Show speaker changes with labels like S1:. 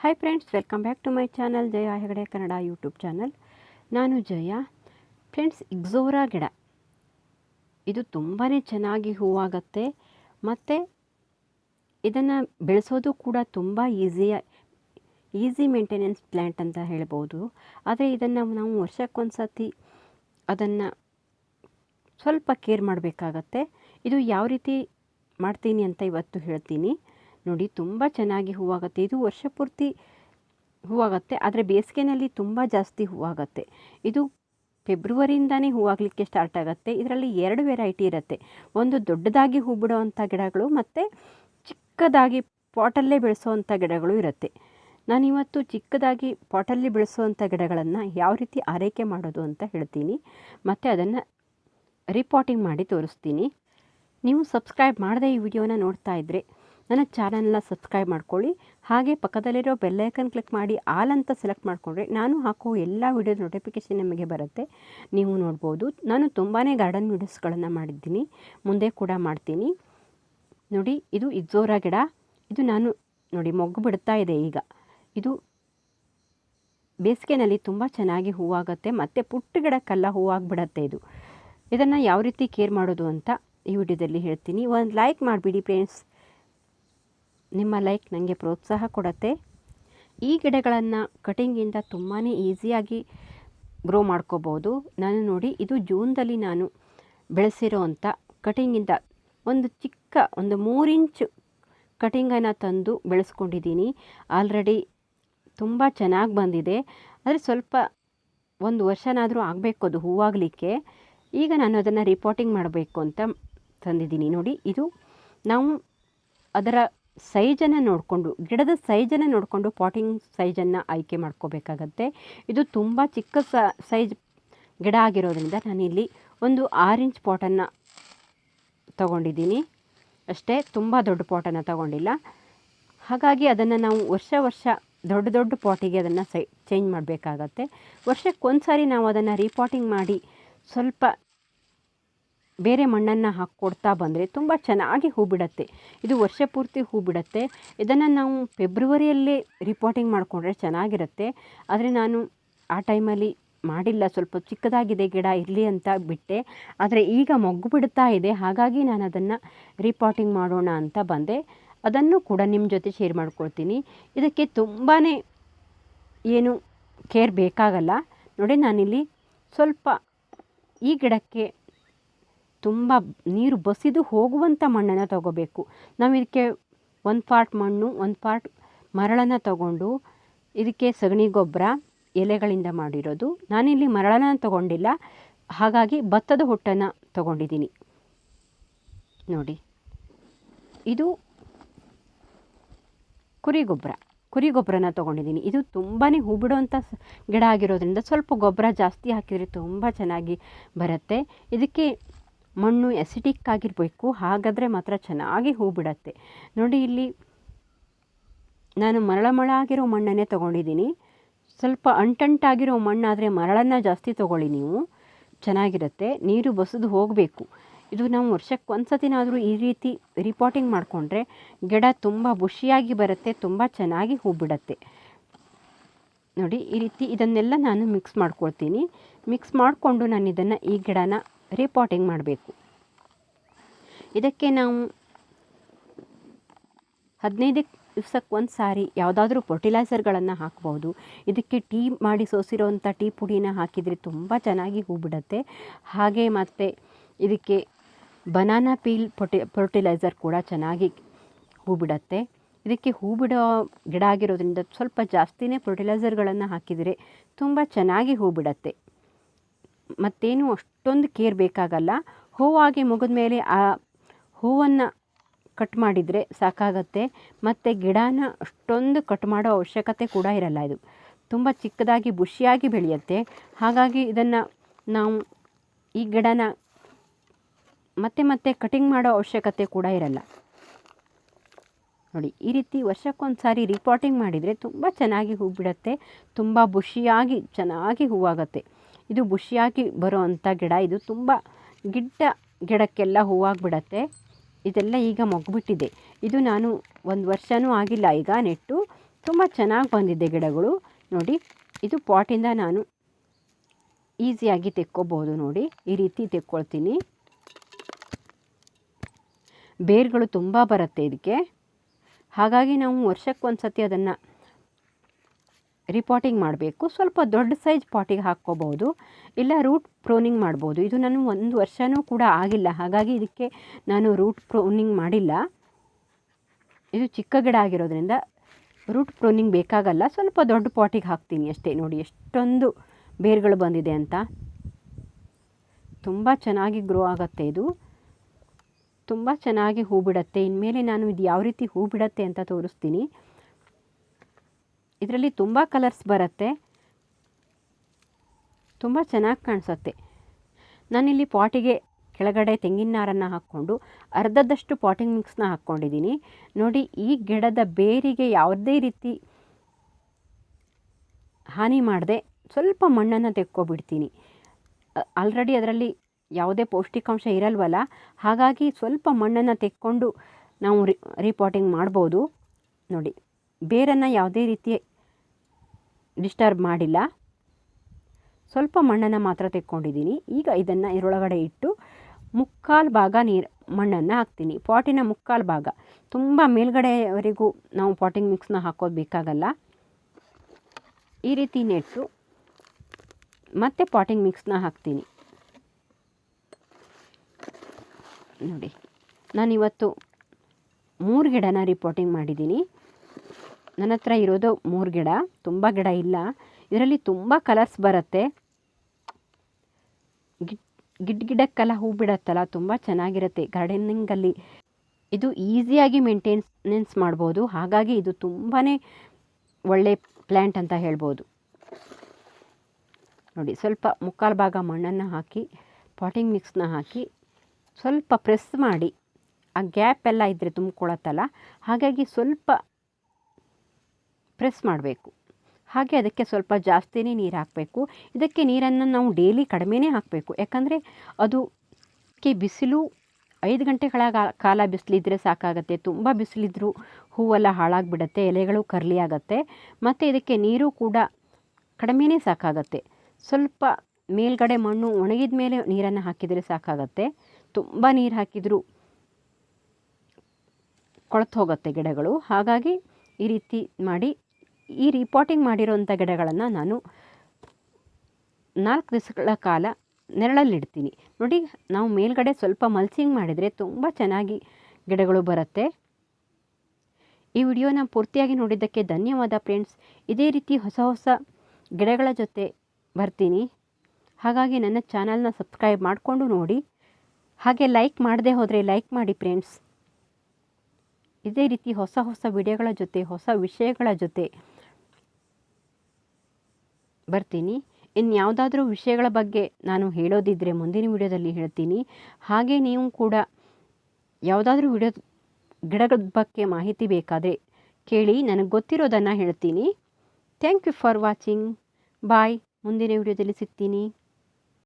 S1: Hi friends welcome back to my channel Jaya Hegde Kannada YouTube channel ನಾನು Jaya. Friends ಇಗ್ಝೋರಾ ಗಿಡ. ಇದು ತುಂಬಾ ಚೆನ್ನಾಗಿ ಹೂವಾಗತ್ತೆ. ಮತ್ತು ಇದನ್ನು ಬೆಳೆಸೋದು ಕೂಡ ತುಂಬ ಈಸಿಯ ಈಸಿ ಮೇಂಟೆನೆನ್ಸ್ ಪ್ಲ್ಯಾಂಟ್ ಅಂತ ಹೇಳ್ಬೋದು. ಆದರೆ ಇದನ್ನು ನಾವು ವರ್ಷಕ್ಕೊಂದು ಸತಿ ಅದನ್ನು ಸ್ವಲ್ಪ ಕೇರ್ ಮಾಡಬೇಕಾಗತ್ತೆ. ಇದು ಯಾವ ರೀತಿ ಮಾಡ್ತೀನಿ ಅಂತ ಇವತ್ತು ಹೇಳ್ತೀನಿ. ನೋಡಿ, ತುಂಬ ಚೆನ್ನಾಗಿ ಹೂವಾಗುತ್ತೆ. ಇದು ವರ್ಷ ಪೂರ್ತಿ ಹೂವಾಗುತ್ತೆ, ಆದರೆ ಬೇಸಿಗೆನಲ್ಲಿ ತುಂಬ ಜಾಸ್ತಿ ಹೂವಾಗುತ್ತೆ. ಇದು ಫೆಬ್ರವರಿಯಿಂದನೇ ಹೂವಾಗಲಿಕ್ಕೆ ಸ್ಟಾರ್ಟ್ ಆಗುತ್ತೆ. ಇದರಲ್ಲಿ ಎರಡು ವೆರೈಟಿ ಇರುತ್ತೆ. ಒಂದು ದೊಡ್ಡದಾಗಿ ಹೂ ಬಿಡುವಂಥ ಗಿಡಗಳು, ಮತ್ತು ಚಿಕ್ಕದಾಗಿ ಪಾಟಲ್ಲೇ ಬೆಳೆಸೋವಂಥ ಗಿಡಗಳು ಇರುತ್ತೆ. ನಾನಿವತ್ತು ಚಿಕ್ಕದಾಗಿ ಪಾಟಲ್ಲಿ ಬೆಳೆಸುವಂಥ ಗಿಡಗಳನ್ನು ಯಾವ ರೀತಿ ಆರೈಕೆ ಮಾಡೋದು ಅಂತ ಹೇಳ್ತೀನಿ. ಮತ್ತು ಅದನ್ನು ರಿಪೋರ್ಟಿಂಗ್ ಮಾಡಿ ತೋರಿಸ್ತೀನಿ. ನೀವು ಸಬ್ಸ್ಕ್ರೈಬ್ ಮಾಡದೆ ಈ ವಿಡಿಯೋನ ನೋಡ್ತಾ ಇದ್ದರೆ ನನ್ನ ಚಾನಲ್ನ ಸಬ್ಸ್ಕ್ರೈಬ್ ಮಾಡ್ಕೊಳ್ಳಿ. ಹಾಗೆ ಪಕ್ಕದಲ್ಲಿರೋ ಬೆಲ್ಲೈಕನ್ ಕ್ಲಿಕ್ ಮಾಡಿ ಆಲ್ ಅಂತ ಸೆಲೆಕ್ಟ್ ಮಾಡಿಕೊಂಡ್ರೆ ನಾನು ಹಾಕೋ ಎಲ್ಲ ವಿಡಿಯೋದ ನೋಟಿಫಿಕೇಷನ್ ನಿಮಗೆ ಬರುತ್ತೆ. ನೀವು ನೋಡ್ಬೋದು. ನಾನು ತುಂಬಾ ಗಾರ್ಡನ್ ವೀಡಿಯೋಸ್ಗಳನ್ನು ಮಾಡಿದ್ದೀನಿ. ಮುಂದೆ ಕೂಡ ಮಾಡ್ತೀನಿ. ನೋಡಿ, ಇದು ಇಜ್ಜೋರ ಗಿಡ. ಇದು ನಾನು ನೋಡಿ ಮೊಗ್ಗು ಬಿಡ್ತಾ ಇದೆ ಈಗ. ಇದು ಬೇಸಿಗೆನಲ್ಲಿ ತುಂಬ ಚೆನ್ನಾಗಿ ಹೂವಾಗುತ್ತೆ ಮತ್ತು ಪುಟ್ಟ ಗಿಡಕ್ಕೆಲ್ಲ ಹೂವಾಗಿಬಿಡತ್ತೆ ಇದು. ಇದನ್ನು ಯಾವ ರೀತಿ ಕೇರ್ ಮಾಡೋದು ಅಂತ ಈ ವಿಡಿಯೋದಲ್ಲಿ ಹೇಳ್ತೀನಿ. ಒಂದು ಲೈಕ್ ಮಾಡಿಬಿಡಿ ಫ್ರೆಂಡ್ಸ್. ನಿಮ್ಮ ಲೈಕ್ ನನಗೆ ಪ್ರೋತ್ಸಾಹ ಕೊಡುತ್ತೆ. ಈ ಗಿಡಗಳನ್ನು ಕಟಿಂಗಿಂದ ತುಂಬಾ ಈಸಿಯಾಗಿ ಗ್ರೋ ಮಾಡ್ಕೋಬೋದು. ನಾನು ನೋಡಿ, ಇದು ಜೂನ್ದಲ್ಲಿ ನಾನು ಬೆಳೆಸಿರೋ ಅಂಥ ಕಟಿಂಗಿಂದ ಒಂದು ಚಿಕ್ಕ ಒಂದು ಮೂರು ಇಂಚು ಕಟಿಂಗನ್ನು ತಂದು ಬೆಳೆಸ್ಕೊಂಡಿದ್ದೀನಿ. ಆಲ್ರೆಡಿ ತುಂಬ ಚೆನ್ನಾಗಿ ಬಂದಿದೆ. ಆದರೆ ಸ್ವಲ್ಪ ಒಂದು ವರ್ಷನಾದರೂ ಆಗಬೇಕು ಅದು ಹೂವಾಗಲಿಕ್ಕೆ. ಈಗ ನಾನು ಅದನ್ನು ರಿಪೋರ್ಟಿಂಗ್ ಮಾಡಬೇಕು ಅಂತ ತಂದಿದ್ದೀನಿ. ನೋಡಿ, ಇದು ನಾವು ಅದರ ಸೈಜನ್ನು ನೋಡಿಕೊಂಡು, ಗಿಡದ ಸೈಜನ್ನು ನೋಡಿಕೊಂಡು ಪಾಟಿಂಗ್ ಸೈಜನ್ನು ಆಯ್ಕೆ ಮಾಡ್ಕೋಬೇಕಾಗತ್ತೆ. ಇದು ತುಂಬ ಚಿಕ್ಕ ಸೈಜ್ ಗಿಡ ಆಗಿರೋದ್ರಿಂದ ನಾನಿಲ್ಲಿ ಒಂದು ಆರು ಇಂಚ್ ಪಾಟನ್ನು ತಗೊಂಡಿದ್ದೀನಿ. ಅಷ್ಟೇ, ತುಂಬ ದೊಡ್ಡ ಪಾಟನ್ನು ತಗೊಂಡಿಲ್ಲ. ಹಾಗಾಗಿ ಅದನ್ನು ನಾವು ವರ್ಷ ವರ್ಷ ದೊಡ್ಡ ದೊಡ್ಡ ಪಾಟಿಗೆ ಅದನ್ನು ಸೈ, ಚೇಂಜ್ ಮಾಡಬೇಕಾಗತ್ತೆ. ವರ್ಷಕ್ಕೊಂದು ಸಾರಿ ನಾವು ಅದನ್ನು ರೀಪಾಟಿಂಗ್ ಮಾಡಿ ಸ್ವಲ್ಪ ಬೇರೆ ಮಣ್ಣನ್ನು ಹಾಕ್ಕೊಡ್ತಾ ಬಂದರೆ ತುಂಬ ಚೆನ್ನಾಗಿ ಹೂ ಬಿಡುತ್ತೆ. ಇದು ವರ್ಷ ಪೂರ್ತಿ ಹೂ ಬಿಡುತ್ತೆ. ಇದನ್ನು ನಾವು ಫೆಬ್ರವರಿಯಲ್ಲೇ ರಿಪೋರ್ಟಿಂಗ್ ಮಾಡಿಕೊಂಡ್ರೆ ಚೆನ್ನಾಗಿರುತ್ತೆ. ಆದರೆ ನಾನು ಆ ಟೈಮಲ್ಲಿ ಮಾಡಿಲ್ಲ. ಸ್ವಲ್ಪ ಚಿಕ್ಕದಾಗಿದೆ ಗಿಡ, ಇರಲಿ ಅಂತ ಬಿಟ್ಟೆ. ಆದರೆ ಈಗ ಮೊಗ್ಗು ಬಿಡ್ತಾ ಇದೆ. ಹಾಗಾಗಿ ನಾನು ಅದನ್ನು ರಿಪೋರ್ಟಿಂಗ್ ಮಾಡೋಣ ಅಂತ ಬಂದೆ. ಅದನ್ನು ಕೂಡ ನಿಮ್ಮ ಜೊತೆ ಶೇರ್ ಮಾಡ್ಕೊಳ್ತೀನಿ. ಇದಕ್ಕೆ ತುಂಬಾ ಏನು ಕೇರ್ ಬೇಕಾಗಲ್ಲ. ನೋಡಿ ನಾನಿಲ್ಲಿ ಸ್ವಲ್ಪ ಈ ಗಿಡಕ್ಕೆ ತುಂಬ ನೀರು ಬಸಿದು ಹೋಗುವಂಥ ಮಣ್ಣನ್ನು ತಗೋಬೇಕು. ನಾವು ಇದಕ್ಕೆ ಒಂದು ಪಾರ್ಟ್ ಮಣ್ಣು, ಒಂದು ಪಾರ್ಟ್ ಮರಳನ್ನು ತಗೊಂಡು ಇದಕ್ಕೆ ಸಗಣಿ ಗೊಬ್ಬರ, ಎಲೆಗಳಿಂದ ಮಾಡಿರೋದು. ನಾನಿಲ್ಲಿ ಮರಳನ ತಗೊಂಡಿಲ್ಲ. ಹಾಗಾಗಿ ಭತ್ತದ ಹೊಟ್ಟನ್ನು ತಗೊಂಡಿದ್ದೀನಿ. ನೋಡಿ. ಇದು ಕುರಿ ಗೊಬ್ಬರ. ಕುರಿ ಗೊಬ್ಬರನ ತೊಗೊಂಡಿದ್ದೀನಿ. ಇದು ತುಂಬಾ ಹೂ ಬಿಡುವಂಥ ಗಿಡ ಆಗಿರೋದ್ರಿಂದ ಸ್ವಲ್ಪ ಗೊಬ್ಬರ ಜಾಸ್ತಿ ಹಾಕಿದರೆ ತುಂಬ ಚೆನ್ನಾಗಿ ಬರುತ್ತೆ. ಇದಕ್ಕೆ ಮಣ್ಣು ಎಸಿಟಿಕ್ ಆಗಿರಬೇಕು, ಹಾಗಾದರೆ ಮಾತ್ರ ಚೆನ್ನಾಗಿ ಹೂ ಬಿಡತ್ತೆ. ನೋಡಿ ಇಲ್ಲಿ ನಾನು ಮರಳ ಮಳ ಆಗಿರೋ ಮಣ್ಣನ್ನೇ ತೊಗೊಂಡಿದ್ದೀನಿ. ಸ್ವಲ್ಪ ಅಂಟಂಟಾಗಿರೋ ಮಣ್ಣಾದರೆ ಮರಳನ್ನು ಜಾಸ್ತಿ ತೊಗೊಳ್ಳಿ ನೀವು. ಚೆನ್ನಾಗಿರುತ್ತೆ, ನೀರು ಬಸಿದು ಹೋಗಬೇಕು. ಇದು ನಾವು ವರ್ಷಕ್ಕೆ ಒಂದು ಸತಿನಾದರೂ ಈ ರೀತಿ ರಿಪೋರ್ಟಿಂಗ್ ಮಾಡಿಕೊಂಡ್ರೆ ಗಿಡ ತುಂಬ ಬುಷಿಯಾಗಿ ಬರುತ್ತೆ, ತುಂಬ ಚೆನ್ನಾಗಿ ಹೂ ಬಿಡುತ್ತೆ. ನೋಡಿ, ಈ ರೀತಿ ಇದನ್ನೆಲ್ಲ ನಾನು ಮಿಕ್ಸ್ ಮಾಡ್ಕೊಳ್ತೀನಿ. ಮಿಕ್ಸ್ ಮಾಡಿಕೊಂಡು ನಾನು ಇದನ್ನು ಈ ಗಿಡನ ರಿಪಾಟಿಂಗ್ ಮಾಡಬೇಕು. ಇದಕ್ಕೆ ನಾವು ಹದಿನೈದು ದಿವ್ಸಕ್ಕೆ ಒಂದು ಸಾರಿ ಯಾವುದಾದ್ರೂ ಫರ್ಟಿಲೈಸರ್ಗಳನ್ನು ಹಾಕ್ಬೋದು. ಇದಕ್ಕೆ ಟೀ ಮಾಡಿ ಸೋಸಿರೋವಂಥ ಟೀ ಪುಡಿನ ಹಾಕಿದರೆ ತುಂಬ ಚೆನ್ನಾಗಿ ಹೂ ಬಿಡುತ್ತೆ ಹಾಗೆ ಮತ್ತು ಇದಕ್ಕೆ ಬನಾನಾ ಪೀಲ್ ಫರ್ಟಿ ಫರ್ಟಿಲೈಸರ್ ಕೂಡ ಚೆನ್ನಾಗಿ ಹೂ ಬಿಡುತ್ತೆ ಇದಕ್ಕೆ ಹೂ ಬಿಡೋ ಗಿಡ ಆಗಿರೋದ್ರಿಂದ ಸ್ವಲ್ಪ ಜಾಸ್ತಿನೇ ಫರ್ಟಿಲೈಸರ್ಗಳನ್ನು ಹಾಕಿದರೆ ತುಂಬ ಚೆನ್ನಾಗಿ ಹೂ ಬಿಡುತ್ತೆ ಮತ್ತೇನು ಅಷ್ಟೊಂದು ಕೇರ್ ಬೇಕಾಗಲ್ಲ. ಹೂವಾಗಿ ಮುಗಿದ ಮೇಲೆ ಆ ಹೂವನ್ನು ಕಟ್ ಮಾಡಿದರೆ ಸಾಕಾಗತ್ತೆ. ಮತ್ತು ಗಿಡನ ಅಷ್ಟೊಂದು ಕಟ್ ಮಾಡೋ ಅವಶ್ಯಕತೆ ಕೂಡ ಇರಲ್ಲ ಇದು. ತುಂಬ ಚಿಕ್ಕದಾಗಿ, ಬುಷಿಯಾಗಿ ಬೆಳೆಯುತ್ತೆ. ಹಾಗಾಗಿ ಇದನ್ನು ನಾವು ಈ ಗಿಡನ ಮತ್ತೆ ಮತ್ತೆ ಕಟಿಂಗ್ ಮಾಡೋ ಅವಶ್ಯಕತೆ ಕೂಡ ಇರಲ್ಲ. ನೋಡಿ, ಈ ರೀತಿ ವರ್ಷಕ್ಕೊಂದು ಸಾರಿ ರಿಪಾಟಿಂಗ್ ಮಾಡಿದರೆ ತುಂಬ ಚೆನ್ನಾಗಿ ಹೂ ಬಿಡುತ್ತೆ. ತುಂಬ ಬುಷಿಯಾಗಿ, ಚೆನ್ನಾಗಿ ಹೂವಾಗುತ್ತೆ. ಇದು ಬುಷಿಯಾಗಿ ಬರೋ ಅಂಥ ಗಿಡ. ಇದು ತುಂಬ ಗಿಡ್ಡ ಗಿಡಕ್ಕೆಲ್ಲ ಹೂವಾಗಿಬಿಡತ್ತೆ. ಇದೆಲ್ಲ ಈಗ ಮೊಗ್ಬಿಟ್ಟಿದೆ. ಇದು ನಾನು ಒಂದು ವರ್ಷವೂ ಆಗಿಲ್ಲ ಈಗ ನೆಟ್ಟು. ತುಂಬ ಚೆನ್ನಾಗಿ ಬಂದಿದೆ ಗಿಡಗಳು. ನೋಡಿ, ಇದು ಪಾಟಿಂದ ನಾನು ಈಸಿಯಾಗಿ ತೆಕ್ಕೋಬೋದು ನೋಡಿ. ಈ ರೀತಿ ತೆಕ್ಕೊಳ್ತೀನಿ. ಬೇರುಗಳು ತುಂಬ ಬರುತ್ತೆ ಇದಕ್ಕೆ. ಹಾಗಾಗಿ ನಾವು ವರ್ಷಕ್ಕೆ ಒಂದು ಸತಿ ಅದನ್ನು ರಿಪಾಟಿಂಗ್ ಮಾಡಬೇಕು. ಸ್ವಲ್ಪ ದೊಡ್ಡ ಸೈಜ್ ಪಾಟಿಗೆ ಹಾಕ್ಕೋಬಹುದು. ಇಲ್ಲ ರೂಟ್ ಪ್ರೋನಿಂಗ್ ಮಾಡ್ಬೋದು. ಇದು ನಾನು ಒಂದು ವರ್ಷವೂ ಕೂಡ ಆಗಿಲ್ಲ. ಹಾಗಾಗಿ ಇದಕ್ಕೆ ನಾನು ರೂಟ್ ಪ್ರೋನಿಂಗ್ ಮಾಡಿಲ್ಲ. ಇದು ಚಿಕ್ಕ ಗಿಡ ಆಗಿರೋದ್ರಿಂದ ರೂಟ್ ಪ್ರೋನಿಂಗ್ ಬೇಕಾಗಲ್ಲ. ಸ್ವಲ್ಪ ದೊಡ್ಡ ಪಾಟಿಗೆ ಹಾಕ್ತೀನಿ ಅಷ್ಟೇ. ನೋಡಿ, ಎಷ್ಟೊಂದು ಬೇರುಗಳು ಬಂದಿದೆ ಅಂತ. ತುಂಬ ಚೆನ್ನಾಗಿ ಗ್ರೋ ಆಗುತ್ತೆ ಇದು. ತುಂಬ ಚೆನ್ನಾಗಿ ಹೂ ಬಿಡುತ್ತೆ. ಇನ್ಮೇಲೆ ನಾನು ಇದು ಯಾವ ರೀತಿ ಹೂ ಬಿಡತ್ತೆ ಅಂತ ತೋರಿಸ್ತೀನಿ. ಇದರಲ್ಲಿ ತುಂಬ ಕಲರ್ಸ್ ಬರುತ್ತೆ. ತುಂಬ ಚೆನ್ನಾಗಿ ಕಾಣಿಸುತ್ತೆ. ನಾನಿಲ್ಲಿ ಪಾಟಿಗೆ ಕೆಳಗಡೆ ತೆಂಗಿನ ನಾರನ್ನು ಹಾಕ್ಕೊಂಡು ಅರ್ಧದಷ್ಟು ಪಾಟಿಂಗ್ ಮಿಕ್ಸ್ನ ಹಾಕ್ಕೊಂಡಿದ್ದೀನಿ ನೋಡಿ, ಈ ಗಿಡದ ಬೇರಿಗೆ ಯಾವುದೇ ರೀತಿ ಹಾನಿ ಮಾಡದೆ ಸ್ವಲ್ಪ ಮಣ್ಣನ್ನು ತೆಕ್ಕೊಬಿಡ್ತೀನಿ. ಆಲ್ರೆಡಿ ಅದರಲ್ಲಿ ಯಾವುದೇ ಪೌಷ್ಟಿಕಾಂಶ ಇರಲ್ವಲ್ಲ? ಹಾಗಾಗಿ ಸ್ವಲ್ಪ ಮಣ್ಣನ್ನು ತೆಕ್ಕೊಂಡು ನಾವು ರಿ, ರೀಪಾಟಿಂಗ್ ಮಾಡ್ಬೋದು. ನೋಡಿ, ಬೇರನ್ನು ಯಾವುದೇ ರೀತಿ ಡಿಸ್ಟರ್ಬ್ ಮಾಡಿಲ್ಲ. ಸ್ವಲ್ಪ ಮಣ್ಣನ್ನು ಮಾತ್ರ ತೆಕ್ಕೊಂಡಿದ್ದೀನಿ. ಈಗ ಇದನ್ನು ಇದರೊಳಗಡೆ ಇಟ್ಟು ಮುಕ್ಕಾಲು ಭಾಗ ನೀರು, ಮಣ್ಣನ್ನು ಹಾಕ್ತೀನಿ. ಪಾಟಿನ ಮುಕ್ಕಾಲು ಭಾಗ. ತುಂಬ ಮೇಲ್ಗಡೆವರೆಗೂ ನಾವು ಪಾಟಿಂಗ್ ಮಿಕ್ಸ್ನ ಹಾಕೋದು ಬೇಕಾಗಲ್ಲ. ಈ ರೀತಿ ನೆಟ್ಟು ಮತ್ತೆ ಪಾಟಿಂಗ್ ಮಿಕ್ಸ್ನ ಹಾಕ್ತೀನಿ. ನೋಡಿ, ನಾನಿವತ್ತು ಮೂರು ಗಿಡನ ರಿಪೋರ್ಟಿಂಗ್ ಮಾಡಿದ್ದೀನಿ. ನನ್ನ ಹತ್ರ ಇರೋದು ಮೂರು ಗಿಡ, ತುಂಬ ಗಿಡ ಇಲ್ಲ. ಇದರಲ್ಲಿ ತುಂಬ ಕಲರ್ಸ್ ಬರುತ್ತೆ. ಗಿಡ್ ಗಿಡ್ ಗಿಡಕ್ಕೆಲ್ಲ ಹೂ ಬಿಡತ್ತಲ್ಲ, ತುಂಬ ಚೆನ್ನಾಗಿರುತ್ತೆ. ಗಾರ್ಡನಿಂಗಲ್ಲಿ ಇದು ಈಸಿಯಾಗಿ ಮೇಂಟೆನೆನ್ಸ್ ಮಾಡ್ಬೋದು. ಹಾಗಾಗಿ ಇದು ತುಂಬಾ ಒಳ್ಳೆ ಪ್ಲ್ಯಾಂಟ್ ಅಂತ ಹೇಳ್ಬೋದು. ನೋಡಿ, ಸ್ವಲ್ಪ ಮುಕ್ಕಾಲು ಭಾಗ ಮಣ್ಣನ್ನು ಹಾಕಿ ಪಾಟಿಂಗ್ ಮಿಕ್ಸ್ನ ಹಾಕಿ, ಸ್ವಲ್ಪ ಪ್ರೆಸ್ ಮಾಡಿ. ಆ ಗ್ಯಾಪ್ ಎಲ್ಲ ಇದ್ದರೆ ತುಂಬಿಕೊಳತ್ತಲ್ಲ. ಹಾಗಾಗಿ ಸ್ವಲ್ಪ ಪ್ರೆಸ್ ಮಾಡಬೇಕು. ಹಾಗೆ ಅದಕ್ಕೆ ಸ್ವಲ್ಪ ಜಾಸ್ತಿನೇ ನೀರು ಹಾಕಬೇಕು. ಇದಕ್ಕೆ ನೀರನ್ನು ನಾವು ಡೈಲಿ ಕಡಿಮೆನೇ ಹಾಕಬೇಕು. ಯಾಕಂದರೆ ಅದು ಕೆ ಬಿಸಿಲು ಐದು ಗಂಟೆಗಳ ಕಾಲ ಬಿಸಿಲಿದ್ರೆ ಸಾಕಾಗತ್ತೆ. ತುಂಬ ಬಿಸಿಲಿದ್ರೂ ಹೂವೆಲ್ಲ ಹಾಳಾಗಿಬಿಡತ್ತೆ, ಎಲೆಗಳು ಕರ್ಲಿ ಆಗತ್ತೆ. ಮತ್ತು ಇದಕ್ಕೆ ನೀರು ಕೂಡ ಕಡಿಮೆನೇ ಸಾಕಾಗತ್ತೆ. ಸ್ವಲ್ಪ ಮೇಲ್ಗಡೆ ಮಣ್ಣು ಒಣಗಿದ ಮೇಲೆ ನೀರನ್ನು ಹಾಕಿದರೆ ಸಾಕಾಗತ್ತೆ. ತುಂಬ ನೀರು ಹಾಕಿದರೂ ಕೊಳತು ಹೋಗುತ್ತೆ ಗಿಡಗಳು. ಹಾಗಾಗಿ ಈ ರೀತಿ ಮಾಡಿ ಈ ರೀಪೋರ್ಟಿಂಗ್ ಮಾಡಿರೋಂಥ ಗಿಡಗಳನ್ನು ನಾನು ನಾಲ್ಕು ದಿವಸಗಳ ಕಾಲ ನೆರಳಲ್ಲಿಡ್ತೀನಿ. ನೋಡಿ, ನಾವು ಮೇಲ್ಗಡೆ ಸ್ವಲ್ಪ ಮಲ್ಸಿಂಗ್ ಮಾಡಿದರೆ ತುಂಬ ಚೆನ್ನಾಗಿ ಗಿಡಗಳು ಬರುತ್ತೆ. ಈ ವಿಡಿಯೋನ ಪೂರ್ತಿಯಾಗಿ ನೋಡಿದ್ದಕ್ಕೆ ಧನ್ಯವಾದ ಫ್ರೆಂಡ್ಸ್ ಇದೇ ರೀತಿ ಹೊಸ ಹೊಸ ಗಿಡಗಳ ಜೊತೆ ಬರ್ತೀನಿ. ಹಾಗಾಗಿ ನನ್ನ ಚಾನಲ್ನ ಸಬ್ಸ್ಕ್ರೈಬ್ ಮಾಡಿಕೊಂಡು ನೋಡಿ. ಹಾಗೆ ಲೈಕ್ ಮಾಡದೆ ಹೋದರೆ ಲೈಕ್ ಮಾಡಿ ಫ್ರೆಂಡ್ಸ್ ಇದೇ ರೀತಿ ಹೊಸ ಹೊಸ ವಿಡಿಯೋಗಳ ಜೊತೆ, ಹೊಸ ವಿಷಯಗಳ ಜೊತೆ ಬರ್ತೀನಿ. ಇನ್ನು ಯಾವುದಾದ್ರೂ ವಿಷಯಗಳ ಬಗ್ಗೆ ನಾನು ಹೇಳೋದಿದ್ದರೆ ಮುಂದಿನ ವಿಡಿಯೋದಲ್ಲಿ ಹೇಳ್ತೀನಿ. ಹಾಗೆ ನೀವು ಕೂಡ ಯಾವುದಾದ್ರೂ ವಿಡಿಯೋ ಗಿಡಗಳ ಬಗ್ಗೆ ಮಾಹಿತಿ ಬೇಕಾದರೆ ಕೇಳಿ ನನಗೆ ಗೊತ್ತಿರೋದನ್ನು ಹೇಳ್ತೀನಿ. Thank you for watching bye ಮುಂದಿನ ವಿಡಿಯೋದಲ್ಲಿ ಸಿಗ್ತೀನಿ.